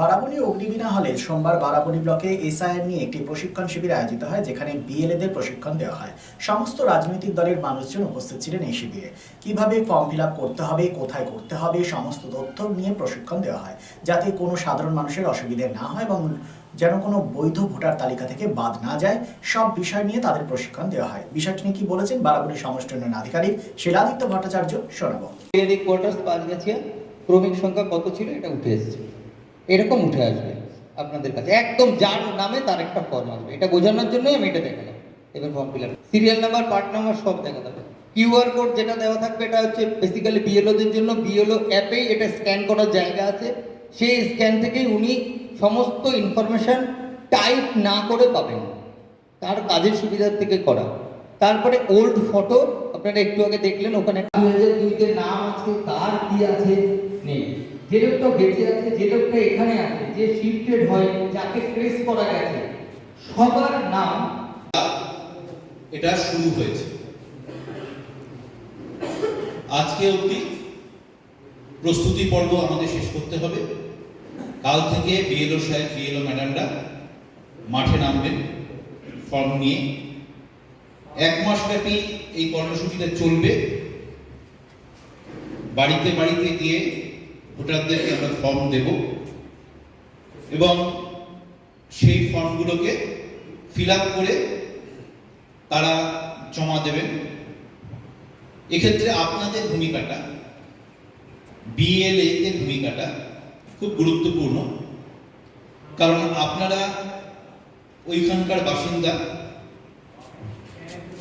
বারাবণী অগ্নিবীণা হলে সোমবার বারাবণী ব্লকে এসআইআর নিয়ে একটি প্রশিক্ষণ শিবির আয়োজিত হয় যেখানে বিএলএদের প্রশিক্ষণ দেওয়া হয় সমস্ত রাজনৈতিক দলের মানুষজন উপস্থিত ছিলেন এই শিবিরে কিভাবে ফর্ম ফিল করতে হবে কোথায় করতে হবে সমস্ত তথ্য নিয়ে প্রশিক্ষণ দেওয়া হয় যাতে কোনো সাধারণ মানুষের অসুবিধে না হয় এবং যেন কোনো বৈধ ভোটার তালিকা থেকে বাদ না যায় সব বিষয় নিয়ে তাদের প্রশিক্ষণ দেওয়া হয় বিষয়টি নিয়ে কি বলেছেন বারাবণী সমষ্টি উন্নয়ন আধিকারিক শিলাদিত্য ভট্টাচার্য শোনাব প্রমিক সংখ্যা কত ছিল এটা উঠে এসেছে এরকম উঠে আসবে আপনাদের কাছে একদম যার নামে তার একটা ফর্ম আসবে এটা বোঝানোর জন্যই আমি এটা দেখালাম এবার form fill serial number part number সব দেখা যাবে কিউআর কোড যেটা দেওয়া থাকবে এটা হচ্ছে বেসিক্যালি বিএলওদের জন্য বিএলও অ্যাপেই এটা স্ক্যান করার জায়গা আছে সেই স্ক্যান থেকেই উনি সমস্ত ইনফরমেশান টাইপ না করে পাবেন তার কাজের সুবিধার থেকে করা তারপরে ওল্ড ফটো আপনারা একটু আগে দেখলেন ওখানে দু হাজার দুইতে নাম আছে তার কি আছে নেই যে লোকটা বেঁচে আছে যে লোকটা এখানে আছে যে শিফটেড হয় যাকে প্রেস করা গেছে সবার নাম এটা শুরু হয়েছে আজকে অবধি প্রস্তুতি পর্ব আমাদের শেষ করতে হবে কাল থেকে বিএলও সাহেব বিএলও ম্যাডামরা মাঠে নামবেন ফর্ম নিয়ে এক মাস ব্যাপী এই কর্মসূচিটা চলবে বাড়িতে বাড়িতে গিয়ে ভোটারদেরকে আমরা ফর্ম দেব এবং সেই ফর্মগুলোকে ফিল করে তারা জমা দেবেন এক্ষেত্রে আপনাদের ভূমিকাটা বিএলএ এর ভূমিকাটা খুব গুরুত্বপূর্ণ কারণ আপনারা ওইখানকার বাসিন্দা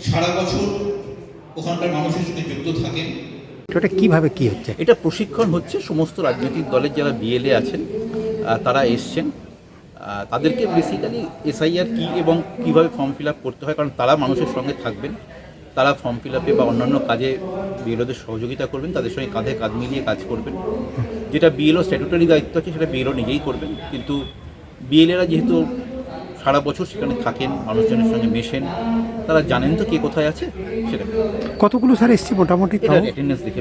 সারা বছর ওখানকার মানুষের সাথে যুক্ত থাকেন তো এটা কীভাবে কী হচ্ছে এটা প্রশিক্ষণ হচ্ছে সমস্ত রাজনৈতিক দলের যারা বিএলএ আছেন তারা এসছেন তাদেরকে বেসিক্যালি এসআইআর কী এবং কীভাবে ফর্ম ফিল আপ করতে হয় কারণ তারা মানুষের সঙ্গে থাকবেন তারা ফর্ম ফিল আপে বা অন্যান্য কাজে বিএলওদের সহযোগিতা করবেন তাদের সঙ্গে কাঁধে কাঁধ মিলিয়ে কাজ করবেন যেটা বিএলও স্ট্যাটুটারি দায়িত্ব আছে সেটা বিএলও নিজেই করবেন কিন্তু বিএলএরা যেহেতু সারা বছর সেখানে থাকেন মানুষজনের সঙ্গে মেশেন তারা জানেন তো কে কোথায় আছে সেটা কতগুলো স্যার এসছি মোটামুটি দেখে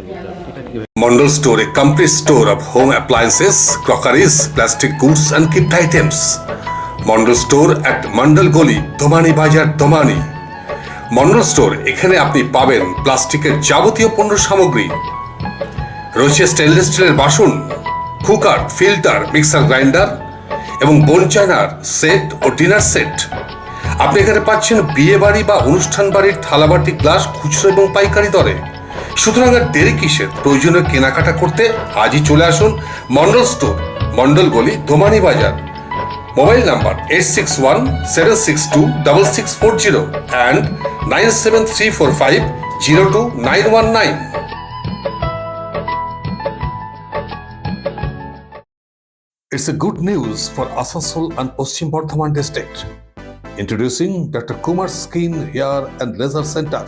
বলতে Mondal store a complete store of home appliances crockeries plastic goods and gift items Mondal store at Mondal Gali Domani Bazar Domani Mondal store এখানে আপনি পাবেন প্লাস্টিকের যাবতীয় পণ্য সামগ্রী রয়েছে স্টেনলেস স্টিলের বাসন কুকার ফিল্টার মিক্সার গ্রাইন্ডার এবং চায়নার সেট ও ডিনার সেট আপনি এখানে পাচ্ছেন বিয়ে বাড়ি বা অনুষ্ঠান বাড়ির থালাবাটি গ্লাস খুচরো এবং পাইকারি দরে সুতরাং আর দেরি কিসের প্রয়োজনীয় কেনাকাটা করতে আজই চলে আসুন Mondal store Mondal Gali Domani Bazar mobile number eight six one seven six two double six four zero and nine seven three four five zero two nine one nine It's a good news for Asansol and Ostim Bordhaman district. Introducing Dr. Kumar Skin Hair and Laser Center.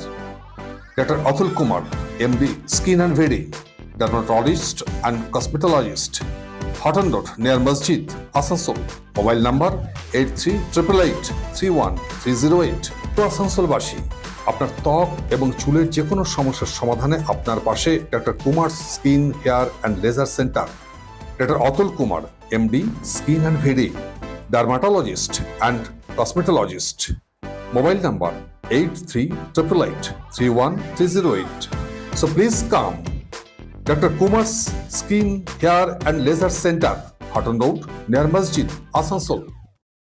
Dr. Atul Kumar, MD, Skin and Vedi, dermatologist and cosmetologist. Hotton Road near Masjid, Asansol. Mobile number 83888313008. To Asansol Bashi. আপনার ত্বক এবং চুলের যে কোনো সমস্যার সমাধানে আপনার পাশে doctor Kumar skin hair and laser centre doctor Atul Kumar MD, Skin and Headache, Dermatologist and Cosmetologist. Mobile number 8388 31308. So please come. Dr. Kumar's Skin, Hair and Laser Center, Cotton Road, near Masjid, Asansol.